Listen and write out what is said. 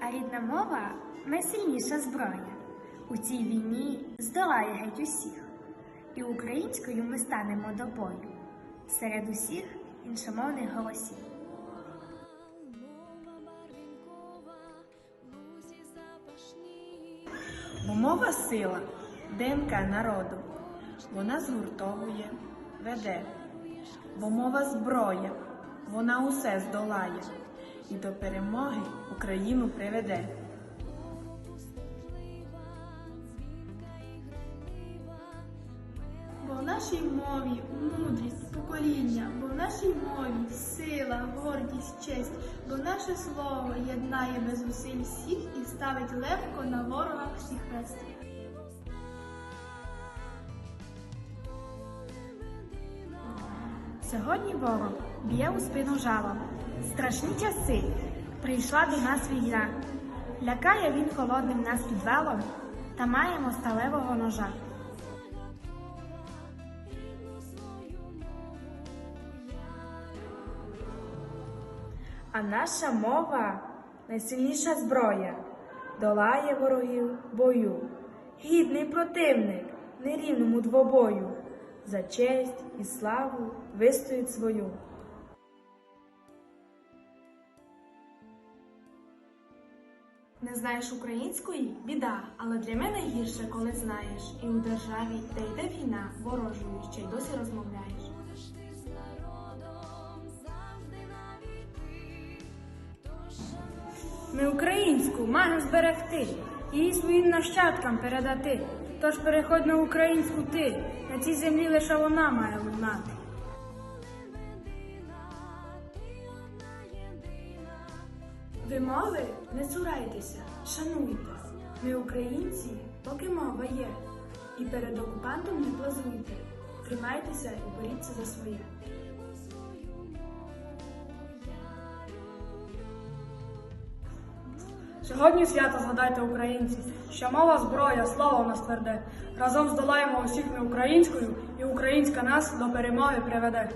А рідна мова найсильніша зброя. У цій війні здолає геть усіх. І українською ми станемо до бою серед усіх іншомовних голосів. Бо мова сила, ДНК народу. Вона згуртовує, веде. Бо мова зброя, вона усе здолає і до перемоги Україну приведе. Бо в нашій мові мудрість, покоління, бо в нашій мові сила, гордість, честь, бо наше слово єднає без зусиль всіх і ставить легко на ворога всіх хрест. Сьогодні ворог б'є у спину жалом. Страшні часи прийшла до нас війна. Лякає він холодним нас підвалом та маємо сталевого ножа. А наша мова найсильніша зброя, долає ворогів бою. Гідний противник нерівному двобою, за честь і славу вистоїть свою. Не знаєш української? Біда, але для мене гірше, коли знаєш. І у державі, де йде війна, ворожою, ще й досі розмовляєш. Ми українську маємо зберегти, її своїм нащадкам передати. Тож переходь на українську ти, на цій землі лише вона має лунати. Ви мови не цурайтеся, шануйте. Ми українці, поки мова є. І перед окупантом не плазуйте. Тримайтеся і боріться за своє. Сьогодні свято згадайте українці, що мова зброя, слава нас тверде. Разом здолаємо усіх ми українською, і українська нас до перемоги приведе.